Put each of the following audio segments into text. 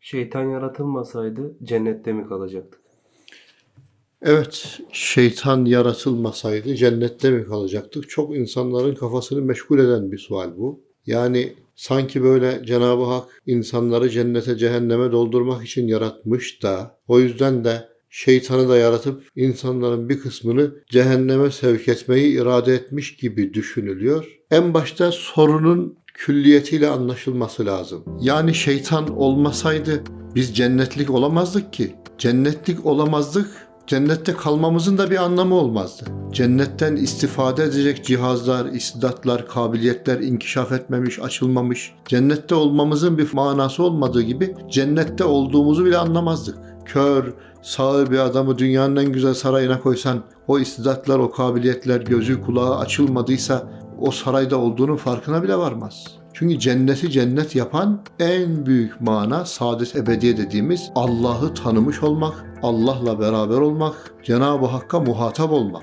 Şeytan yaratılmasaydı cennette mi kalacaktık? Evet, şeytan yaratılmasaydı cennette mi kalacaktık? Çok insanların kafasını meşgul eden bir sual bu. Yani sanki böyle Cenab-ı Hak insanları cennete cehenneme doldurmak için yaratmış da o yüzden de şeytanı da yaratıp insanların bir kısmını cehenneme sevk etmeyi irade etmiş gibi düşünülüyor. En başta sorunun külliyetiyle anlaşılması lazım. Yani şeytan olmasaydı biz cennetlik olamazdık ki. Cennetlik olamazdık. Cennette kalmamızın da bir anlamı olmazdı. Cennetten istifade edecek cihazlar, istidatlar, kabiliyetler inkişaf etmemiş, açılmamış. Cennette olmamızın bir manası olmadığı gibi cennette olduğumuzu bile anlamazdık. Kör, sağır bir adamı dünyanın en güzel sarayına koysan o istidatlar, o kabiliyetler gözü kulağı açılmadıysa o sarayda olduğunun farkına bile varmaz. Çünkü cenneti cennet yapan en büyük mana saadet ebediye dediğimiz Allah'ı tanımış olmak, Allah'la beraber olmak, Cenab-ı Hakk'a muhatap olmak.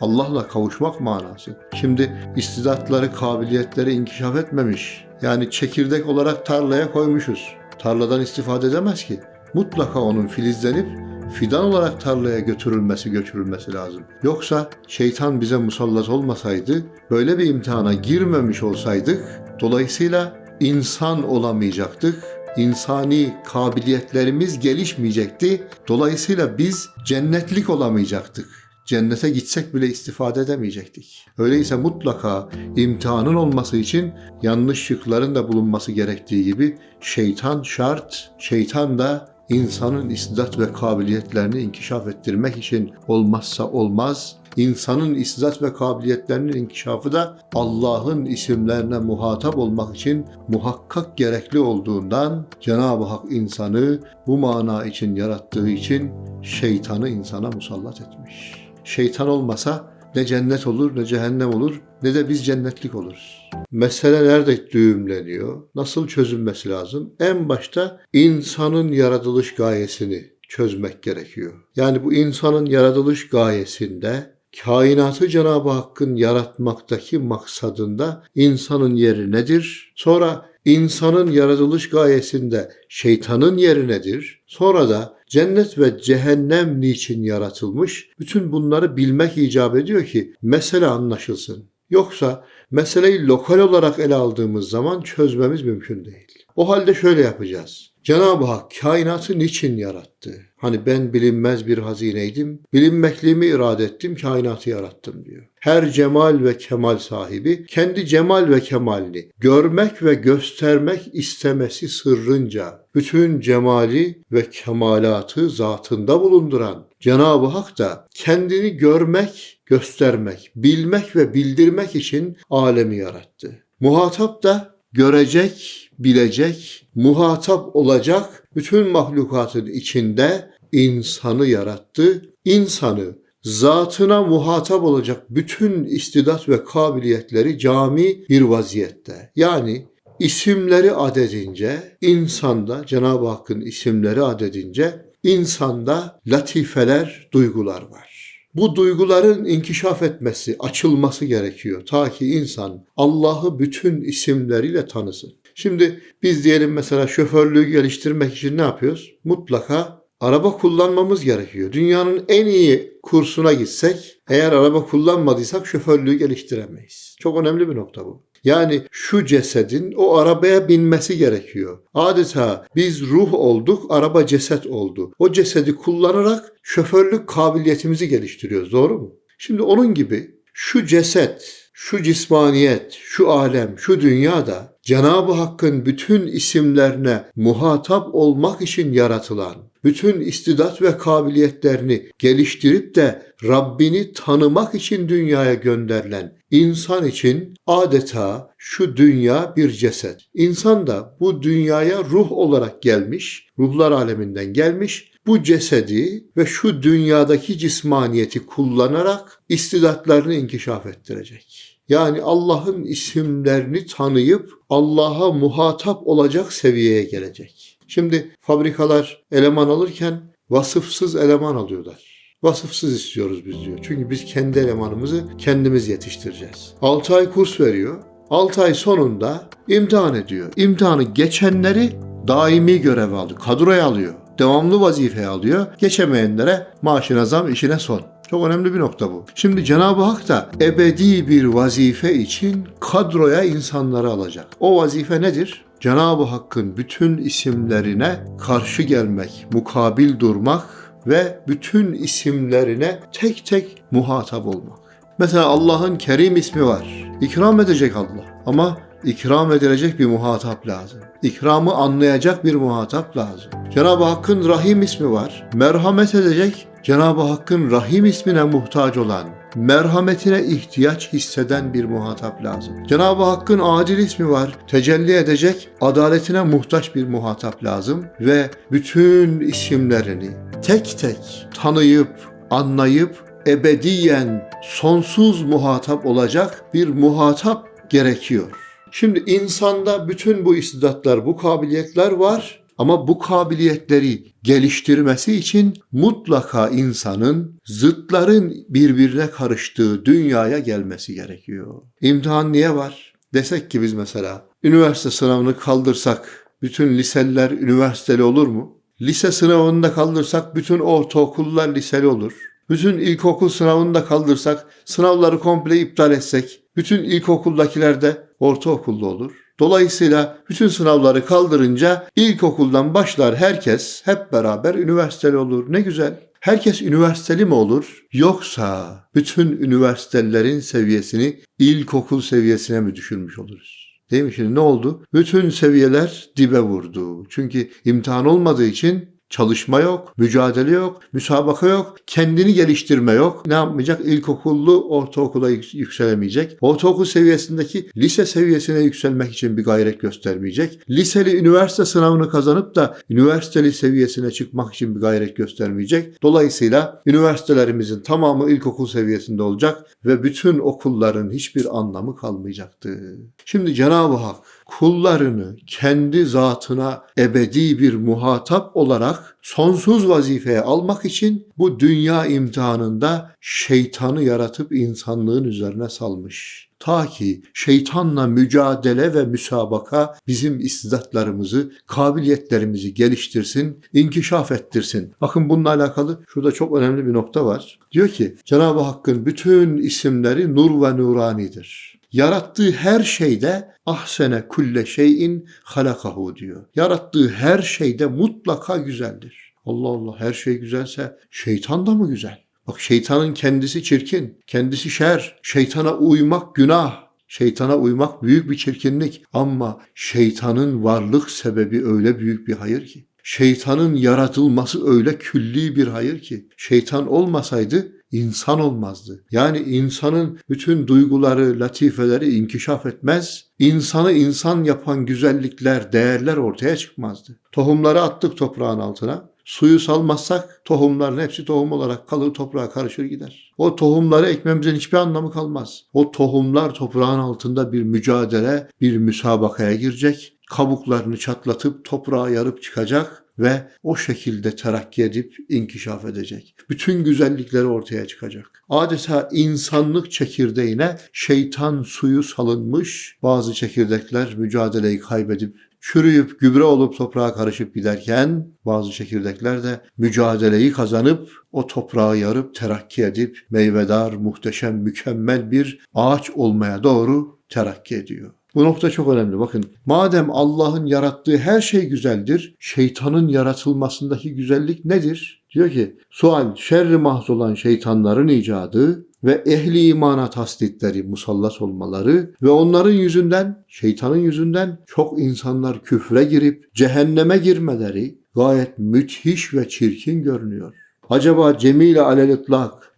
Allah'la kavuşmak manası. Şimdi istidatları, kabiliyetleri inkişaf etmemiş. Yani çekirdek olarak tarlaya koymuşuz. Tarladan istifade edemez ki. Mutlaka onun filizlenip fidan olarak tarlaya götürülmesi götürülmesi lazım. Yoksa şeytan bize musallat olmasaydı, böyle bir imtihana girmemiş olsaydık, dolayısıyla insan olamayacaktık, insani kabiliyetlerimiz gelişmeyecekti. Dolayısıyla biz cennetlik olamayacaktık. Cennete gitsek bile istifade edemeyecektik. Öyleyse mutlaka imtihanın olması için yanlış şıkların da bulunması gerektiği gibi şeytan şart, şeytan da insanın istidat ve kabiliyetlerini inkişaf ettirmek için olmazsa olmaz. İnsanın istidat ve kabiliyetlerinin inkişafı da Allah'ın isimlerine muhatap olmak için muhakkak gerekli olduğundan Cenab-ı Hak insanı bu mana için yarattığı için şeytanı insana musallat etmiş. Şeytan olmasa ne cennet olur ne cehennem olur ne de biz cennetlik oluruz. Mesele nerede düğümleniyor? Nasıl çözülmesi lazım? En başta insanın yaratılış gayesini çözmek gerekiyor. Yani bu insanın yaratılış gayesinde kainatı Cenab-ı Hakk'ın yaratmaktaki maksadında insanın yeri nedir? Sonra insanın yaratılış gayesinde şeytanın yeri nedir? Sonra da cennet ve cehennem niçin yaratılmış? Bütün bunları bilmek icap ediyor ki mesele anlaşılsın. Yoksa meseleyi lokal olarak ele aldığımız zaman çözmemiz mümkün değil. O halde şöyle yapacağız. Cenab-ı Hak kainatı niçin yarattı? Hani ben bilinmez bir hazineydim, bilinmekliğimi irade ettim, kainatı yarattım diyor. Her cemal ve kemal sahibi kendi cemal ve kemalini görmek ve göstermek istemesi sırrınca bütün cemali ve kemalatı zatında bulunduran Cenab-ı Hak da kendini görmek, göstermek, bilmek ve bildirmek için alemi yarattı. Muhatap da görecek, bilecek, muhatap olacak bütün mahlukatın içinde insanı yarattı. İnsanı zatına muhatap olacak bütün istidat ve kabiliyetleri cami bir vaziyette. Yani isimleri adedince insanda Cenab-ı Hakk'ın isimleri adedince insanda latifeler, duygular var. Bu duyguların inkişaf etmesi, açılması gerekiyor. Ta ki insan Allah'ı bütün isimleriyle tanısın. Şimdi biz diyelim mesela şoförlüğü geliştirmek için ne yapıyoruz? Mutlaka araba kullanmamız gerekiyor. Dünyanın en iyi kursuna gitsek eğer araba kullanmadıysak şoförlüğü geliştiremeyiz. Çok önemli bir nokta bu. Yani şu cesedin o arabaya binmesi gerekiyor. Adeta biz ruh olduk, araba ceset oldu. O cesedi kullanarak şoförlük kabiliyetimizi geliştiriyoruz. Doğru mu? Şimdi onun gibi şu ceset, şu cismaniyet, şu alem, şu dünyada Cenab-ı Hakk'ın bütün isimlerine muhatap olmak için yaratılan, bütün istidat ve kabiliyetlerini geliştirip de Rabbini tanımak için dünyaya gönderilen insan için adeta şu dünya bir ceset. İnsan da bu dünyaya ruh olarak gelmiş, ruhlar aleminden gelmiş bu cesedi ve şu dünyadaki cismaniyeti kullanarak istidatlarını inkişaf ettirecek. Yani Allah'ın isimlerini tanıyıp Allah'a muhatap olacak seviyeye gelecek. Şimdi fabrikalar eleman alırken vasıfsız eleman alıyorlar. Vasıfsız istiyoruz biz diyor. Çünkü biz kendi elemanımızı kendimiz yetiştireceğiz. 6 ay kurs veriyor. 6 ay sonunda imtihan ediyor. İmtihanı geçenleri daimi görev alıyor, kadroya alıyor, devamlı vazifeye alıyor. Geçemeyenlere maaşına zam, işine son. Çok önemli bir nokta bu. Şimdi Cenab-ı Hak da ebedi bir vazife için kadroya insanları alacak. O vazife nedir? Cenab-ı Hakk'ın bütün isimlerine karşı gelmek, mukabil durmak ve bütün isimlerine tek tek muhatap olmak. Mesela Allah'ın Kerim ismi var. İkram edecek Allah. Ama ikram edilecek bir muhatap lazım. İkramı anlayacak bir muhatap lazım. Cenab-ı Hakk'ın Rahim ismi var. Merhamet edecek, Cenab-ı Hakk'ın Rahim ismine muhtaç olan, merhametine ihtiyaç hisseden bir muhatap lazım. Cenab-ı Hakk'ın Adil ismi var. Tecelli edecek, adaletine muhtaç bir muhatap lazım ve bütün isimlerini tek tek tanıyıp, anlayıp ebediyen sonsuz muhatap olacak bir muhatap gerekiyor. Şimdi insanda bütün bu istidatlar, bu kabiliyetler var ama bu kabiliyetleri geliştirmesi için mutlaka insanın zıtların birbirine karıştığı dünyaya gelmesi gerekiyor. İmtihan niye var? Desek ki biz mesela üniversite sınavını kaldırsak bütün liseliler üniversiteli olur mu? Lise sınavını da kaldırsak bütün ortaokullar liseli olur. Bütün ilkokul sınavını da kaldırsak, sınavları komple iptal etsek, bütün ilkokuldakiler de ortaokulda olur. Dolayısıyla bütün sınavları kaldırınca ilkokuldan başlar herkes hep beraber üniversiteli olur. Ne güzel. Herkes üniversiteli mi olur? Yoksa bütün üniversitelerin seviyesini ilkokul seviyesine mi düşürmüş oluruz? Değil mi? Şimdi ne oldu? Bütün seviyeler dibe vurdu. Çünkü imtihan olmadığı için Çalışma yok, mücadele yok, müsabaka yok, kendini geliştirme yok. Ne yapmayacak? İlkokullu ortaokula yük- yükselemeyecek. Ortaokul seviyesindeki lise seviyesine yükselmek için bir gayret göstermeyecek. Liseli üniversite sınavını kazanıp da üniversiteli seviyesine çıkmak için bir gayret göstermeyecek. Dolayısıyla üniversitelerimizin tamamı ilkokul seviyesinde olacak ve bütün okulların hiçbir anlamı kalmayacaktı. Şimdi Cenab-ı Hak kullarını kendi zatına ebedi bir muhatap olarak sonsuz vazifeye almak için bu dünya imtihanında şeytanı yaratıp insanlığın üzerine salmış. Ta ki şeytanla mücadele ve müsabaka bizim istidatlarımızı, kabiliyetlerimizi geliştirsin, inkişaf ettirsin. Bakın bununla alakalı şurada çok önemli bir nokta var. Diyor ki Cenab-ı Hakk'ın bütün isimleri nur ve nuranidir. Yarattığı her şeyde ahsene kulle şeyin halakahu diyor. Yarattığı her şeyde mutlaka güzeldir. Allah Allah her şey güzelse şeytan da mı güzel? Bak şeytanın kendisi çirkin, kendisi şer. Şeytana uymak günah. Şeytana uymak büyük bir çirkinlik ama şeytanın varlık sebebi öyle büyük bir hayır ki. Şeytanın yaratılması öyle külli bir hayır ki. Şeytan olmasaydı insan olmazdı. Yani insanın bütün duyguları, latifeleri inkişaf etmez. İnsanı insan yapan güzellikler, değerler ortaya çıkmazdı. Tohumları attık toprağın altına. Suyu salmazsak tohumların hepsi tohum olarak kalır toprağa karışır gider. O tohumları ekmemizin hiçbir anlamı kalmaz. O tohumlar toprağın altında bir mücadele, bir müsabakaya girecek. Kabuklarını çatlatıp toprağa yarıp çıkacak ve o şekilde terakki edip inkişaf edecek. Bütün güzellikleri ortaya çıkacak. Adeta insanlık çekirdeğine şeytan suyu salınmış. Bazı çekirdekler mücadeleyi kaybedip çürüyüp gübre olup toprağa karışıp giderken bazı çekirdekler de mücadeleyi kazanıp o toprağı yarıp terakki edip meyvedar, muhteşem, mükemmel bir ağaç olmaya doğru terakki ediyor. Bu nokta çok önemli. Bakın madem Allah'ın yarattığı her şey güzeldir, şeytanın yaratılmasındaki güzellik nedir? Diyor ki sual şerri mahz olan şeytanların icadı ve ehli imana tasditleri musallat olmaları ve onların yüzünden, şeytanın yüzünden çok insanlar küfre girip cehenneme girmeleri gayet müthiş ve çirkin görünüyor. Acaba Cemile alel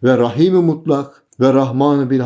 ve Rahim-i mutlak ve Rahman bil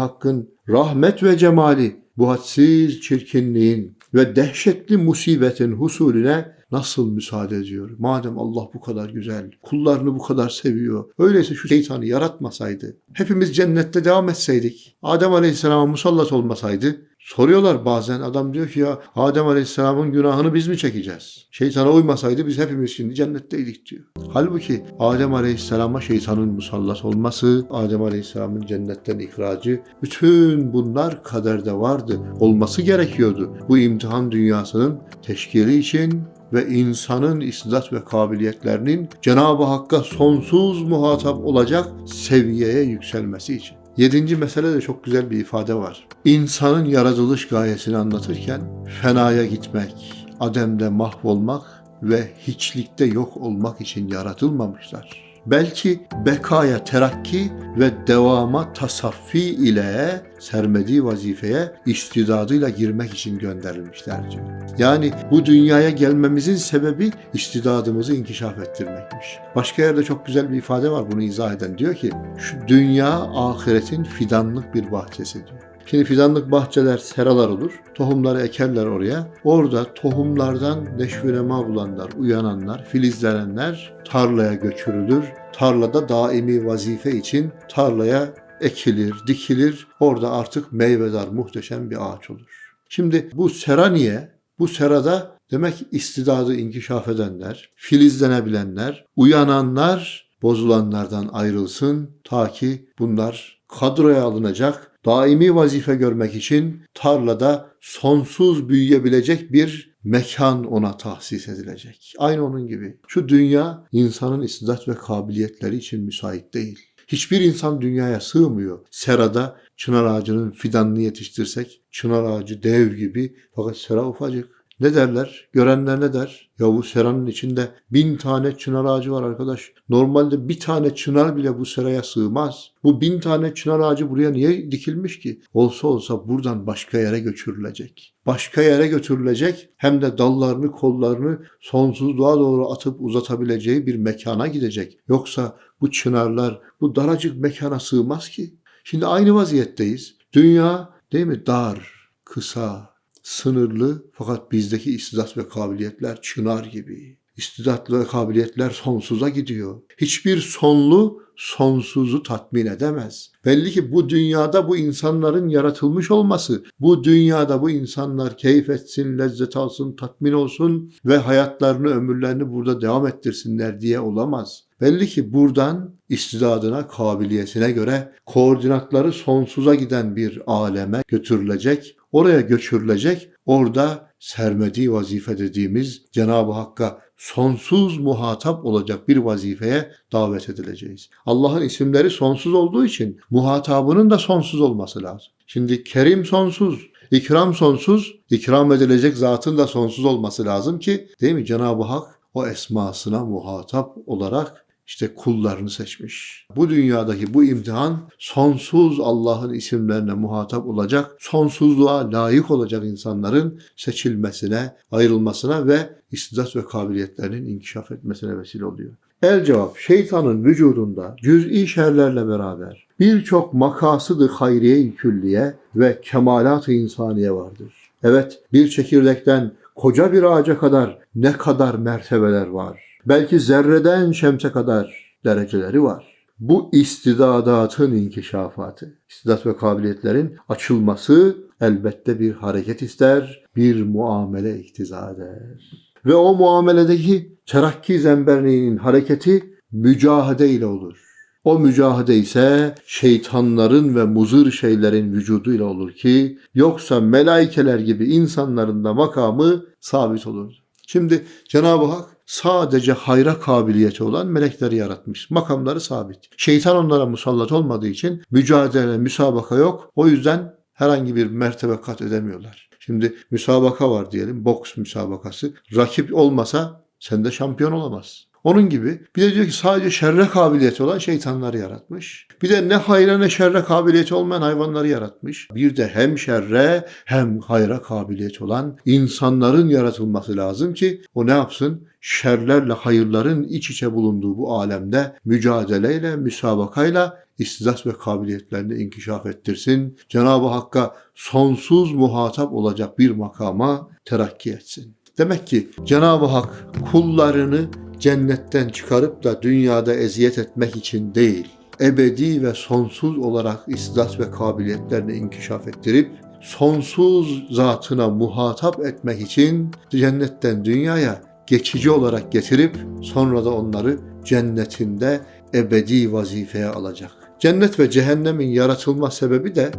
rahmet ve cemali bu hadsiz çirkinliğin ve dehşetli musibetin husulüne nasıl müsaade ediyor? Madem Allah bu kadar güzel, kullarını bu kadar seviyor. Öyleyse şu şeytanı yaratmasaydı, hepimiz cennette devam etseydik, Adem Aleyhisselam'a musallat olmasaydı, soruyorlar bazen adam diyor ki ya Adem Aleyhisselam'ın günahını biz mi çekeceğiz? Şeytana uymasaydı biz hepimiz şimdi cennetteydik diyor. Halbuki Adem Aleyhisselam'a şeytanın musallat olması, Adem Aleyhisselam'ın cennetten ihracı, bütün bunlar kaderde vardı. Olması gerekiyordu. Bu imtihan dünyasının teşkili için ve insanın istidat ve kabiliyetlerinin Cenab-ı Hakk'a sonsuz muhatap olacak seviyeye yükselmesi için. Yedinci mesele de çok güzel bir ifade var. İnsanın yaratılış gayesini anlatırken fenaya gitmek, ademde mahvolmak ve hiçlikte yok olmak için yaratılmamışlar. Belki bekaya terakki ve devama tasaffi ile sermediği vazifeye istidadıyla girmek için gönderilmişler diyor. Yani bu dünyaya gelmemizin sebebi istidadımızı inkişaf ettirmekmiş. Başka yerde çok güzel bir ifade var bunu izah eden. Diyor ki şu dünya ahiretin fidanlık bir bahçesi diyor. Şimdi fidanlık bahçeler, seralar olur. Tohumları ekerler oraya. Orada tohumlardan neşvenema bulanlar, uyananlar, filizlenenler tarlaya götürülür. Tarlada daimi vazife için tarlaya ekilir, dikilir. Orada artık meyvedar, muhteşem bir ağaç olur. Şimdi bu sera niye? Bu serada demek istidadı inkişaf edenler, filizlenebilenler, uyananlar bozulanlardan ayrılsın ta ki bunlar kadroya alınacak, daimi vazife görmek için tarlada sonsuz büyüyebilecek bir mekan ona tahsis edilecek. Aynı onun gibi. Şu dünya insanın istidat ve kabiliyetleri için müsait değil. Hiçbir insan dünyaya sığmıyor. Serada çınar ağacının fidanını yetiştirsek, çınar ağacı dev gibi fakat sera ufacık. Ne derler? Görenler ne der? Ya bu seranın içinde bin tane çınar ağacı var arkadaş. Normalde bir tane çınar bile bu seraya sığmaz. Bu bin tane çınar ağacı buraya niye dikilmiş ki? Olsa olsa buradan başka yere götürülecek. Başka yere götürülecek hem de dallarını kollarını sonsuzluğa doğru atıp uzatabileceği bir mekana gidecek. Yoksa bu çınarlar bu daracık mekana sığmaz ki. Şimdi aynı vaziyetteyiz. Dünya değil mi? Dar, kısa, sınırlı fakat bizdeki istidat ve kabiliyetler çınar gibi. İstidatlı ve kabiliyetler sonsuza gidiyor. Hiçbir sonlu sonsuzu tatmin edemez. Belli ki bu dünyada bu insanların yaratılmış olması, bu dünyada bu insanlar keyif etsin, lezzet alsın, tatmin olsun ve hayatlarını, ömürlerini burada devam ettirsinler diye olamaz. Belli ki buradan istidadına, kabiliyetine göre koordinatları sonsuza giden bir aleme götürülecek, oraya götürülecek, orada sermediği vazife dediğimiz Cenab-ı Hakk'a sonsuz muhatap olacak bir vazifeye davet edileceğiz. Allah'ın isimleri sonsuz olduğu için muhatabının da sonsuz olması lazım. Şimdi Kerim sonsuz, ikram sonsuz, ikram edilecek zatın da sonsuz olması lazım ki değil mi Cenab-ı Hak o esmasına muhatap olarak işte kullarını seçmiş. Bu dünyadaki bu imtihan sonsuz Allah'ın isimlerine muhatap olacak, sonsuzluğa layık olacak insanların seçilmesine, ayrılmasına ve istidat ve kabiliyetlerinin inkişaf etmesine vesile oluyor. El cevap şeytanın vücudunda cüz'i şerlerle beraber birçok makasıdı hayriye külliye ve kemalat-ı insaniye vardır. Evet bir çekirdekten koca bir ağaca kadar ne kadar mertebeler var. Belki zerreden şemse kadar dereceleri var. Bu istidadatın inkişafatı, istidat ve kabiliyetlerin açılması elbette bir hareket ister, bir muamele iktiza eder. Ve o muameledeki terakki zemberliğinin hareketi mücahede ile olur. O mücahede ise şeytanların ve muzır şeylerin vücuduyla olur ki yoksa melaikeler gibi insanların da makamı sabit olur. Şimdi Cenab-ı Hak sadece hayra kabiliyeti olan melekleri yaratmış. Makamları sabit. Şeytan onlara musallat olmadığı için mücadele, müsabaka yok. O yüzden herhangi bir mertebe kat edemiyorlar. Şimdi müsabaka var diyelim, boks müsabakası. Rakip olmasa sen de şampiyon olamazsın. Onun gibi bir de diyor ki sadece şerre kabiliyeti olan şeytanları yaratmış. Bir de ne hayra ne şerre kabiliyeti olmayan hayvanları yaratmış. Bir de hem şerre hem hayra kabiliyeti olan insanların yaratılması lazım ki o ne yapsın? Şerlerle hayırların iç içe bulunduğu bu alemde mücadeleyle, müsabakayla istidat ve kabiliyetlerini inkişaf ettirsin. Cenab-ı Hakk'a sonsuz muhatap olacak bir makama terakki etsin. Demek ki Cenab-ı Hak kullarını cennetten çıkarıp da dünyada eziyet etmek için değil, ebedi ve sonsuz olarak istidat ve kabiliyetlerini inkişaf ettirip sonsuz zatına muhatap etmek için cennetten dünyaya geçici olarak getirip sonra da onları cennetinde ebedi vazifeye alacak. Cennet ve cehennemin yaratılma sebebi de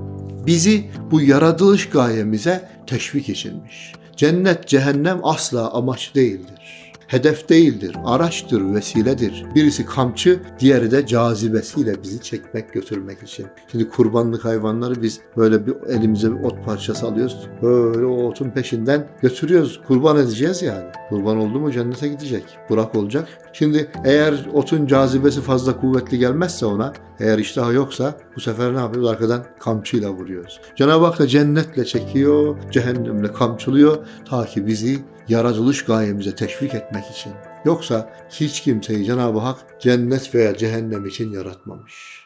bizi bu yaratılış gayemize teşvik içinmiş. Cennet, cehennem asla amaç değildir. Hedef değildir, araçtır, vesiledir. Birisi kamçı, diğeri de cazibesiyle bizi çekmek, götürmek için. Şimdi kurbanlık hayvanları biz böyle bir elimize bir ot parçası alıyoruz. Böyle o otun peşinden götürüyoruz. Kurban edeceğiz yani. Kurban oldu mu cennete gidecek. Burak olacak. Şimdi eğer otun cazibesi fazla kuvvetli gelmezse ona, eğer iştahı yoksa bu sefer ne yapıyoruz? Arkadan kamçıyla vuruyoruz. Cenab-ı Hak da cennetle çekiyor, cehennemle kamçılıyor ta ki bizi yaratılış gayemize teşvik etmek için. Yoksa hiç kimseyi Cenab-ı Hak cennet veya cehennem için yaratmamış.